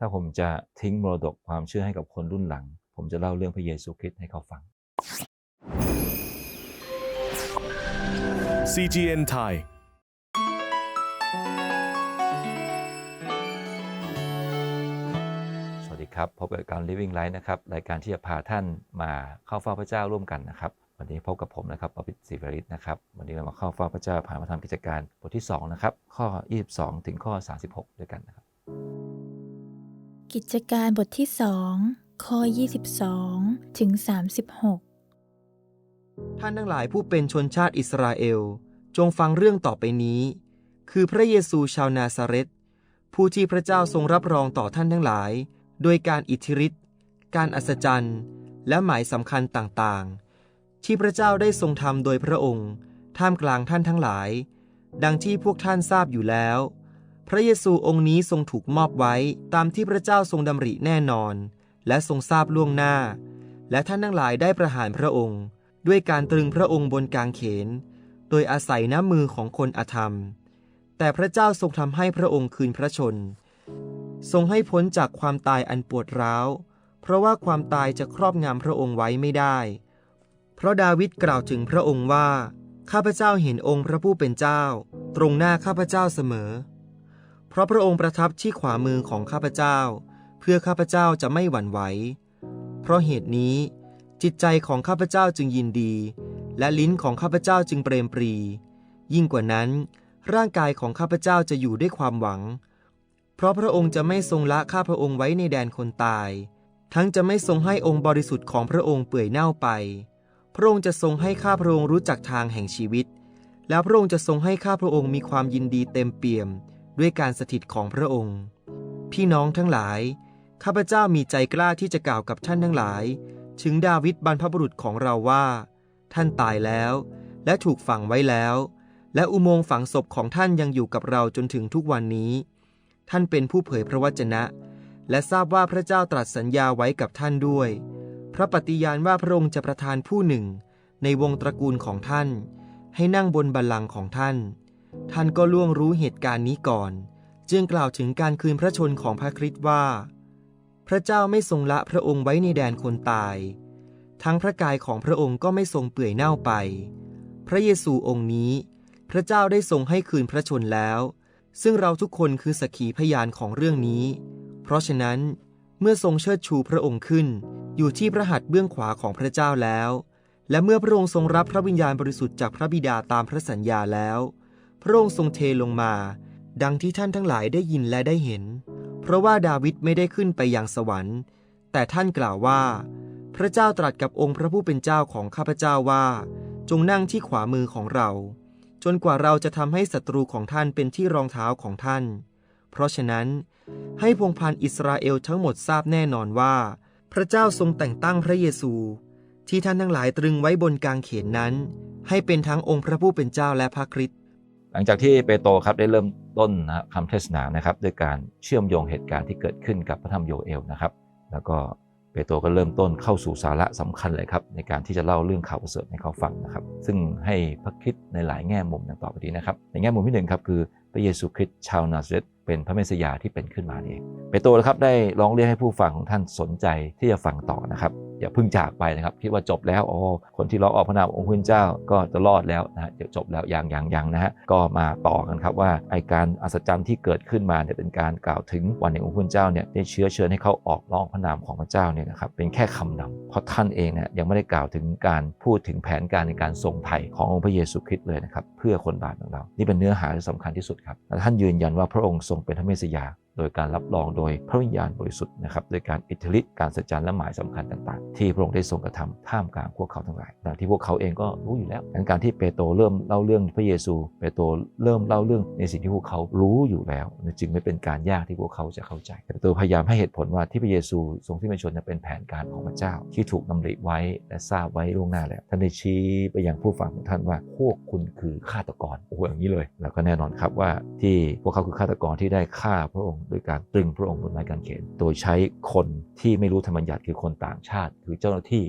ถ้าผมจะทิ้งมรดกความเชื่อให้กับคนรุ่นหลัง ผมจะเล่าเรื่องพระเยซูคริสต์ให้เขาฟัง CGN Thai สวัสดีครับ พบกับการ Living Life นะครับ รายการที่จะพาท่านมาเข้าเฝ้าพระเจ้าร่วมกันนะครับ วันนี้พบกับผมนะครับปพิศิวริตนะครับ วันนี้เรามาเข้าเฝ้าพระเจ้าผ่านมาทำกิจการบทที่2นะครับ ข้อ 22 ถึงข้อ 36 ด้วยกันนะครับ กิจการบทที่สองข้อ 22 ถึง 36 ท่านทั้งหลายผู้เป็นชนชาติอิสราเอล จงฟังเรื่องต่อไปนี้ คือพระเยซูชาวนาซาเรตผู้ที่พระเจ้าทรงรับรองต่อท่านทั้งหลาย โดยการอิทธิฤทธิ์การอัศจรรย์ และหมายสำคัญต่างๆ ที่พระเจ้าได้ทรงทำโดยพระองค์ ท่ามกลางท่านทั้งหลาย ดังที่พวกท่านทราบอยู่แล้ว พระเยซูองค์นี้ทรงถูกมอบไว้ตามที่พระเจ้าทรงดำริแน่นอน และทรงทราบล่วงหน้า และท่านทั้งหลายได้ประหารพระองค์ ด้วยการตรึงพระองค์บนกางเขน โดยอาศัยน้ำมือของคนอธรรม แต่พระเจ้าทรงทำให้พระองค์คืนพระชน ทรงให้พ้นจากความตายอันปวดร้าว เพราะว่าความตายจะครอบงำพระองค์ไว้ไม่ได้ เพราะดาวิดกล่าวถึงพระองค์ว่า ข้าพเจ้าเห็นองค์พระผู้เป็นเจ้า ตรงหน้าข้าพเจ้าเสมอ ราะพระองค์ประทับที่ขวามือของข้าพเจ้า เพื่อข้าพเจ้าจะไม่หวั่นไหว เพราะเหตุนี้ จิตใจของข้าพเจ้าจึงยินดี และลิ้นของข้าพเจ้าจึงเปรมปรี ยิ่งกว่านั้น ร่างกายของข้าพเจ้าจะอยู่ด้วยความหวัง เพราะพระองค์จะไม่ทรงละข้าพระองค์ไว้ในแดนคนตาย ทั้งจะไม่ทรงให้องค์บริสุทธิ์ของพระองค์เปื่อยเน่าไป พระองค์จะทรงให้ข้าพระองค์รู้จักทางแห่งชีวิต แล้วพระองค์จะทรงให้ข้าพระองค์มีความยินดีเต็มเปี่ยม ด้วยการสถิตของพระองค์ พี่น้องทั้งหลาย ข้าพเจ้ามีใจกล้าที่จะกล่าวกับท่านทั้งหลาย ถึงดาวิดบรรพบุรุษของเราว่า ท่านตายแล้ว และถูกฝังไว้แล้ว และอุโมงค์ฝังศพของท่านยังอยู่กับเราจนถึงทุกวันนี้ ท่านเป็นผู้เผยพระวจนะ และทราบว่าพระเจ้าตรัสสัญญาไว้กับท่านด้วย พระปฏิญาณว่าพระองค์จะประทานผู้หนึ่ง ในวงตระกูลของท่าน ให้นั่งบนบัลลังก์ของท่าน ท่านก็ล่วงรู้เหตุการณ์นี้ก่อน จึงกล่าวถึงการคืนพระชนของพระคริสต์ว่า พระเจ้าไม่ทรงละพระองค์ไว้ในแดนคนตาย ทั้งพระกายของพระองค์ก็ไม่ทรงเปื่อยเน่าไป พระเยซูองค์นี้ พระเจ้าได้ทรงให้คืนพระชนแล้ว ซึ่งเราทุกคนคือสักขีพยานของเรื่องนี้ เพราะฉะนั้นเมื่อทรงเชิดชูพระองค์ขึ้น อยู่ที่พระหัตถ์เบื้องขวาของพระเจ้าแล้ว และเมื่อพระองค์ทรงรับพระวิญญาณบริสุทธิ์จากพระบิดาตามพระสัญญาแล้ว พระองค์ทรงเทลงมา ดังที่ท่านทั้งหลายได้ยินและได้เห็น เพราะว่าดาวิดไม่ได้ขึ้นไปยังสวรรค์ แต่ท่านกล่าวว่า พระเจ้าตรัสกับองค์พระผู้เป็นเจ้าของข้าพเจ้าว่า จงนั่งที่ขวามือของเรา จนกว่าเราจะทำให้ศัตรูของท่านเป็นที่รองเท้าของท่าน เพราะฉะนั้น ให้พงพันอิสราเอลทั้งหมดทราบแน่นอนว่า พระเจ้าทรงแต่งตั้งพระเยซู ที่ท่านทั้งหลายตรึงไว้บนกางเขนนั้น ให้เป็นทั้งองค์พระผู้เป็นเจ้าและพระคริสต์ หลังจากที่เปโตรครับได้เริ่มต้นนะคำเทศนานะครับด้วยการเชื่อมโยงเหตุการณ์ที่เกิดขึ้นกับพระธรรมโยเอลนะครับ แล้วก็เปโตรก็เริ่มต้นเข้าสู่สาระสำคัญเลยครับในการที่จะเล่าเรื่องข่าวประเสริฐให้เขาฟังนะครับ ซึ่งให้พระคิดในหลายแง่มุมดังต่อไปนี้นะครับในแง่มุมที่หนึ่งครับคือพระเยซูคริสต์ชาวนาซาเรตเป็นพระเมสสยาที่เป็นขึ้นมาเอง เปโตรครับได้ร้องเรียกให้ผู้ฟังของท่านสนใจที่จะฟังต่อนะครับ อย่าพิ่งจากไปนะครับคิดว่าจบแล้วอ๋อคนที่ร้องออกพระนามองค์พระเจ้าก็จะรอดแล้วนะฮะเดี๋ยวจบแล้วอยังยังยังนะฮะก็มาต่อกันครับว่าไอการอัศจรรย์ที่เกิดขึ้นมาเนี่ยเป็นการกล่าวถึงวันแห่งองค์พระเจ้าเนี่ยได้เชื้อเชิญให้เขาออกร้องพระนามของพระเจ้าเนี่ยนะครับเป็นแค่คำนำเพราะท่านเองเนี่ยยังไม่ได้กล่าวถึงการพูดถึงแผนการในการทรงไถ่ขององค์พระเยซูคริสต์เลยนะครับเพื่อคนบาปของเรา นี่เป็นเนื้อหาที่สำคัญที่สุดครับและท่านยืนยันว่าพระองค์ทรงเป็นพระเมสสิยา โดยการรับรองโดยพระวิญญาณบริสุทธิ์นะครับโดยการอิทธิฤทธิ์การสัจจันและหมายสำคัญต่างๆ ที่พระองค์ได้ทรงกระทำท่ามกลางพวกเขาทั้งหลายดังที่พวกเขาเองก็รู้อยู่แล้วดังการที่เปโตรเริ่มเล่าเรื่องพระเยซู เปโตรเริ่มเล่าเรื่องในสิ่งที่พวกเขารู้อยู่แล้ว จึงไม่เป็นการยากที่พวกเขาจะเข้าใจแต่เปโตรพยายามให้เหตุผลว่าที่พระเยซูทรงที่เป็นชนนั้นเป็นแผนการของพระเจ้า ที่ถูกนำริไว้และทราบไว้ล่วงหน้าแล้วท่านได้ชี้ไปยังผู้ฟังของท่านว่าพวกคุณคือฆาตกรโอ้โหอย่างนี้เลย แล้วก็แน่นอนครับว่าที่พวกเขาคือฆาตกรที่ได้ฆ่าพระองค์โดยการตรึงพระองค์บนไม้กางเขน โดยใช้คนที่ไม่รู้ธรรมบัญญัติคือคนต่างชาติ คือเจ้าหน้าที่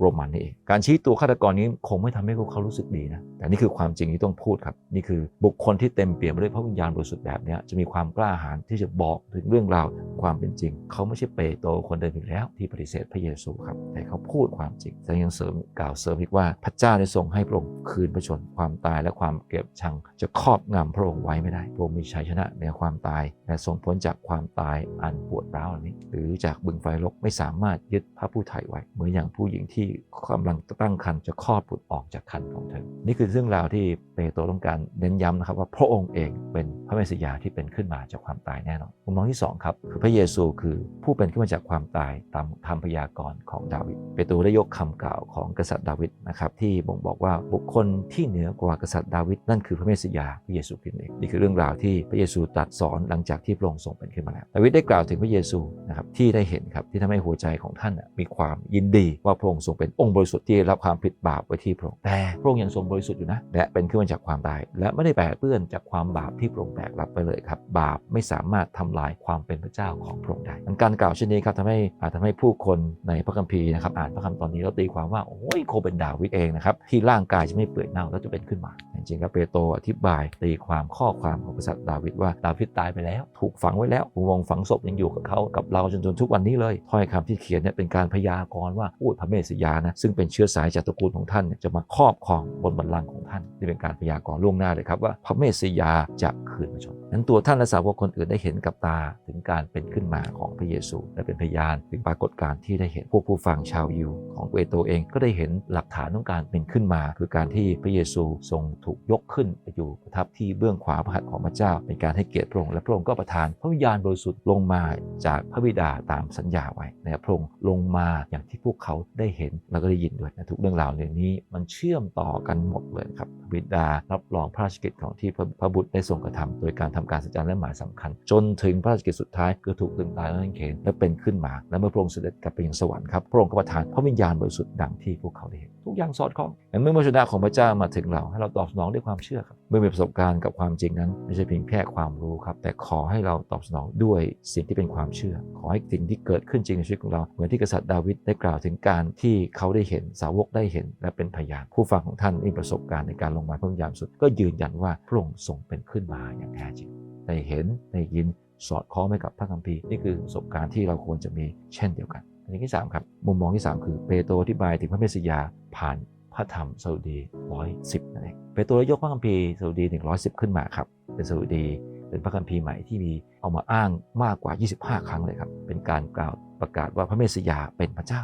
โรมันนี่เอง การชี้ตัวฆาตกรนี้คงไม่ทำให้พวกเขารู้สึกดีนะ แต่นี่คือความจริงที่ต้องพูดครับ นี่คือบุคคลที่เต็มเปี่ยมไปด้วยพระวิญญาณบริสุทธิ์แบบนี้จะมีความกล้าหาญที่จะบอกถึงเรื่องราวความเป็นจริง เขาไม่ใช่เปโตรคนเดิมอีกแล้ว ที่ปฏิเสธพระเยซูครับ แต่เขาพูดความจริงแต่ยังเสริมกล่าวเสริมอีกว่าพระเจ้าได้ทรงให้พระองค์คืนพระชนความตายและความเกลียดชัง จะครอบงำพระองค์ไว้ไม่ได้พระองค์มีชัยชนะเหนือความตายและทรงพ้นจากความตายอันปวดร้าวนี้ หรือจากบึงไฟลกไม่สามารถยึดพระผู้ไถ่ไว้เหมือนอย่างผู้หญิงที่กำลังตั้งครรภ์จะคลอดบุตรออกจากครรภ์ของเธอ นี่คือเรื่องราวที่เปโตรต้องการเน้นย้ำนะครับว่าพระองค์เองเป็นพระเมสสิยาที่เป็นขึ้นมาจากความตายแน่นอนมุมมองที่สองครับคือพระเยซูคือผู้เป็นขึ้นมาจากความตายตามคำพยากรณ์ของดาวิดเปโตรได้ยกคำกล่าวของกษัตริย์ดาวิดนะครับที่บ่งบอกว่าบุคคลที่เหนือกว่ากษัตริย์ดาวิดนั่นคือพระเมสสิยาพระเยซูคริสต์เองนี่คือเรื่องราวที่พระเยซูตรัสสอนหลังจากที่พระองค์ทรงเป็นขึ้นมาแล้วดาวิดได้กล่าวถึงพระเยซูนะครับที่ได้เห็นครับที่ทำให้หัวใจของท่านมีความยินดีว่าพระองค์ทรงเป็นองค์บริสุทธิ์ที่รับความผิดบาปไว้ที่พระองค์แต่พระองค์ยังทรงบริสุทธิ์อยู่นะและเป็นขึ้นมาจากความตาย และไม่ได้แปดเปื้อนจากความบาปที่พระองค์แบกรับไปเลยครับ บาปไม่สามารถทำลายความเป็นพระเจ้าของพระองค์ได้การกล่าวเช่นนี้ครับทำให้อาจทำให้ผู้คนในพระคัมภีร์นะครับอ่านพระคัมภีร์ตอนนี้แล้วตีความว่าโอ้ยคงเป็นดาวิดเองนะครับที่ร่างกายจะไม่เปื่อยเน่าแล้วจะเป็นขึ้นมา จริงๆแล้วเปโตรอธิบายตีความข้อความของกษัตริย์ดาวิดว่าดาวิดตายไปแล้ว ถูกฝังไว้แล้วอุโมงฝังศพยังอยู่กับเขากับเราจนจนทุกวันนี้เลยถ้อยคำที่เขียนเนี่ยเป็นการพยากรณ์ว่าอู้พระเมสสิยานะซึ่งเป็นเชื้อสายจากตระกูลของท่านจะมาครอบครองบนบัลลังก์ของท่านนี่เป็นการพยากรณ์ล่วงหน้าเลยครับว่าพระเมสสยาจะคืนมาชนนั้นตัวท่านและสาวกคนอื่นได้เห็นกับตาถึงการเป็นขึ้นมาของพระเยซูและเป็นพยานถึงปรากฏการณ์ที่ได้เห็นพวกผู้ฟังชาวยิวของเปโตรเองก็ได้เห็นหลักฐานของการเป็นขึ้นมา คือการที่พระเยซูทรงถูกยกขึ้นไปอยู่ประทับที่เบื้องขวาพระหัตถ์ของพระเจ้า เป็นการให้เกียรติพระองค์และพระองค์ก็ประทานพระวิญญาณบริสุทธิ์ลงมาจากพระบิดาตามสัญญาไว้นะครับพระองค์ลงมาอย่างที่พวกเขาได้เห็นแล้วก็ได้ยินด้วยนะทุกเรื่องราวเรื่องนี้มันเชื่อมต่อกันหมดเลยครับพระบิดารับรองพระราชกิจของที่พระบุตรได้ทรงกระทำโดยการทำการสัจจาและหมายสำคัญ จนถึงพระราชกิจสุดท้ายคือถูกตึงตายแล้วนั่นเขนและเป็นขึ้นมา และเมื่อพระองค์เสด็จกลับไปยังสวรรค์ครับพระองค์ก็ประทานพระวิญญาณบริสุทธิ์ดังที่พวกเขาได้เห็นทุกอย่างสอดคล้องแต่เมื่อมรชนะของพระเจ้ามาถึงเราให้เราตอบสนองด้วยความเชื่อครับเมื่อมีประสบการณ์กับความจริงนั้น ไม่ใช่เพียงแค่ความรู้ครับ แต่ขอให้เราตอบสนองด้วยสิ่งที่เป็นความเชื่อ ขอให้สิ่งที่เกิดขึ้นจริงในชีวิตของเรา เหมือนที่กษัตริย์ดาวิดได้กล่าวถึงการที่เขาได้เห็นสาวกได้เห็น และเป็นพยานผู้ฟังของท่านมีประสบการณ์ในการลงมาพระวิญญาณสุด ก็ยืนยันว่าพระองค์ทรงเป็นขึ้นมาอย่างแท้จริงได้เห็นได้ยินสอดคล้องไปกับพระคัมภีร์นี่คือประสบการณ์ที่เราควรจะมีเช่นเดียวกันอันที่สามครับมุมมองที่สามคือเปโตรอธิบายถึงพระเมสสยาผ่าน พระธรรมสดุดีร้อยสิบนั่นเองเปโตรยกพระคัมภีร์สดุดีหนึ่งร้อยสิบขึ้นมาครับเป็นสดุดีเป็นพระคัมภีร์ใหม่ที่มีเอามาอ้างมากกว่า 25 ครั้งเลยครับเป็นการกล่าวประกาศว่าพระเมสสยาเป็นพระเจ้า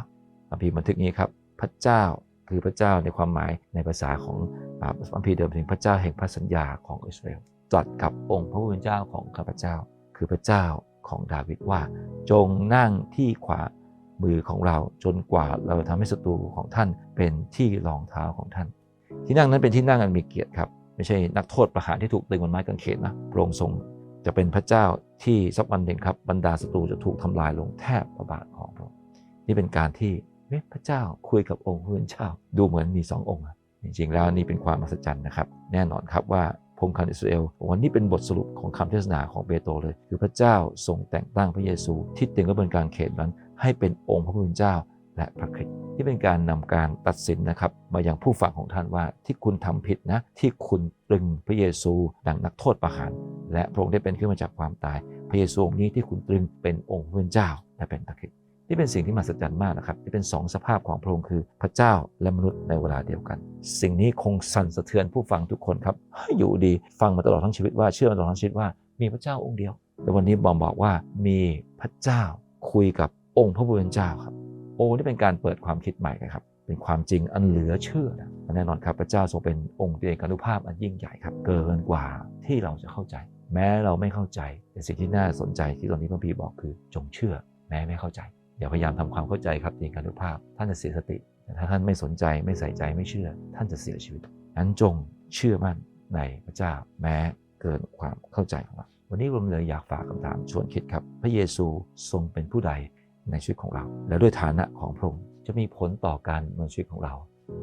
คัมภีร์บันทึกนี้ครับพระเจ้าคือพระเจ้าในความหมายในภาษาของคัมภีร์เดิมถึงพระเจ้าแห่งพระสัญญาของอิสราเอลตรัสกับองค์พระผู้เป็นเจ้าของข้าพเจ้า คือพระเจ้าของดาวิดว่า จงนั่งที่ขวา มือของเราจนกว่าเราทำให้ศัตรูของท่านเป็นที่รองเท้าของท่าน ที่นั่งนั้นเป็นที่นั่งอันมีเกียรติครับ ไม่ใช่นักโทษประหารที่ถูกตึงบนไม้กางเขนนะพระองค์ทรงจะเป็นพระเจ้าที่สักวันหนึ่งครับบรรดาศัตรูจะถูกทำลายลงแทบพระบาทของพระองค์นี่เป็นการที่เพระเจ้าคุยกับองค์พระเจ้าดูเหมือนมีสององค์จริงๆแล้วนี่เป็นความมหัศจรรย์นะครับ แน่นอนครับว่าพงศ์คันอิสราเอลวันนี้เป็นบทสรุปของคำเทศนาของเปโตรเลย คือพระเจ้าทรงแต่งตั้งพระเยซู ที่ตึงกระบนการเขตนั้น ให้เป็นองค์พระผู้เป็นเจ้าและพระคริสต์ที่เป็นการนำการตัดสินนะครับ มายังผู้ฟังของท่านว่าที่คุณทำผิดนะ ที่คุณตรึงพระเยซูดังนักโทษประหาร และพระองค์ได้เป็นขึ้นมาจากความตาย พระเยซูองค์นี้ที่คุณตรึงเป็นองค์พระผู้เป็นเจ้าและเป็นพระคริสต์นี่เป็นสิ่งที่มหัศจรรย์มากนะครับที่เป็นสองสภาพของพระองค์คือพระเจ้าและมนุษย์ในเวลาเดียวกัน สิ่งนี้คงสั่นสะเทือนผู้ฟังทุกคนครับอยู่ดีฟังมาตลอดทั้งชีวิตว่าเชื่อมาตลอดทั้งชีวิตว่ามีพระเจ้าองค์เดียว แต่วันนี้บอมบอกว่ามีพระเจ้าคุยกับ องค์พระผู้เป็นเจ้าครับ โอ้นี่เป็นการเปิดความคิดใหม่นะครับ เป็นความจริงอันเหลือเชื่อนะแน่นอนครับพระเจ้าทรงเป็นองค์เอกานุภาพอันยิ่งใหญ่ครับเกินกว่าที่เราจะเข้าใจ แม้เราไม่เข้าใจแต่สิ่งที่น่าสนใจที่ตอนนี้พระพีบอกคือ จงเชื่อ แม้ไม่เข้าใจอย่าพยายามทำความเข้าใจครับเอกานุภาพ ท่านจะเสียสติแต่ถ้าท่านไม่สนใจไม่ใส่ใจไม่เชื่อ ท่านจะเสียชีวิตนั้นจงเชื่อมั่นในพระเจ้าแม้เกินความเข้าใจของเราวันนี้ผมเลยอยากฝากคำถามชวนคิดครับ พระเยซูทรงเป็นผู้ใด ในชีวิตของเรา และด้วยฐานะของพระองค์จะมีผลต่อการดำเนินชีวิตของเรา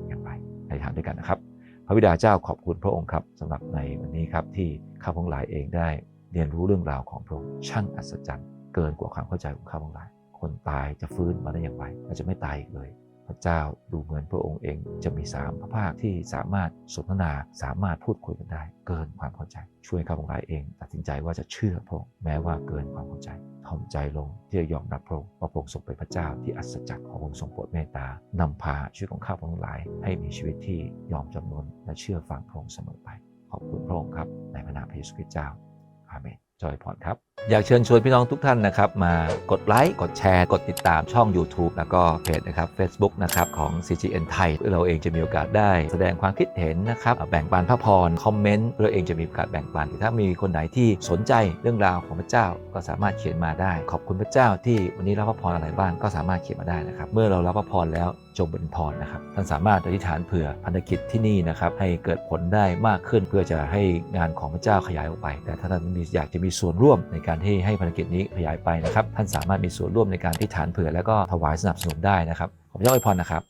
อย่างไรในทางด้วยกันนะครับ พระบิดาเจ้าขอบคุณพระองค์ครับสำหรับในวันนี้ครับที่ข้าพงหลายเองได้เรียนรู้เรื่องราวของพระองค์ช่างอัศจรรย์ เกินกว่าความเข้าใจของข้าพเจ้าย คนตายจะฟื้นมาได้อย่างไรและจะไม่ตายอีกเลย พระเจ้าดูเหมือนพระองค์เองจะมีสามพระภาคที่สามารถสนทนาสามารถพูดคุยกันได้ เกินความเข้าใจ ช่วยข้าพเจ้ายเอง ตัดสินใจว่าจะเชื่อพระองค์แม้ว่าเกินความเข้าใจ ถ่อมใจลงที่จะยอมรับพระองค์ว่าพระองค์ทรงเป็นพระเจ้าที่อัศจรรย์ขององค์ทรงโปรดเมตตานำพาชีวิตของข้าพเจ้าทั้งหลาย ให้มีชีวิตที่ยอมจำนนและเชื่อฟังพระองค์เสมอไป ขอบคุณพระองค์ครับในพระนามพระเยซูคริสต์เจ้าอาเมนจอยพรครับ อยากเชิญชวนพี่น้องทุกท่านนะครับ มากดไลค์ กดแชร์ กดติดตามช่อง YouTube แล้วก็เพจนะครับ Facebook นะครับของ CGN ไทยเราเองจะมีโอกาสได้แสดงความคิดเห็นนะครับ แบ่งปันพระพร คอมเมนต์เราเองจะมีโอกาสแบ่งปัน ถ้ามีคนไหนที่สนใจเรื่องราวของพระเจ้าก็สามารถเขียนมาได้ ขอบคุณพระเจ้าที่วันนี้รับพระพรอะไรบ้างก็สามารถเขียนมาได้นะครับ เมื่อเรารับพระพรแล้วจงเป็นพรนะครับ ท่านสามารถอธิษฐานเผื่อพันธกิจที่นี่นะครับให้เกิดผลได้มากขึ้นเพื่อจะให้งานของพระเจ้าขยายออกไป แต่ถ้าท่านอยากจะมีส่วนร่วมในการการที่ให้ภารกิจนี้ขยายไปนะครับ ท่านสามารถมีส่วนร่วมในการที่ฐานเผื่อ แล้วก็ถวายสนับสนุนได้นะครับ ผมยกอวยพรนะครับ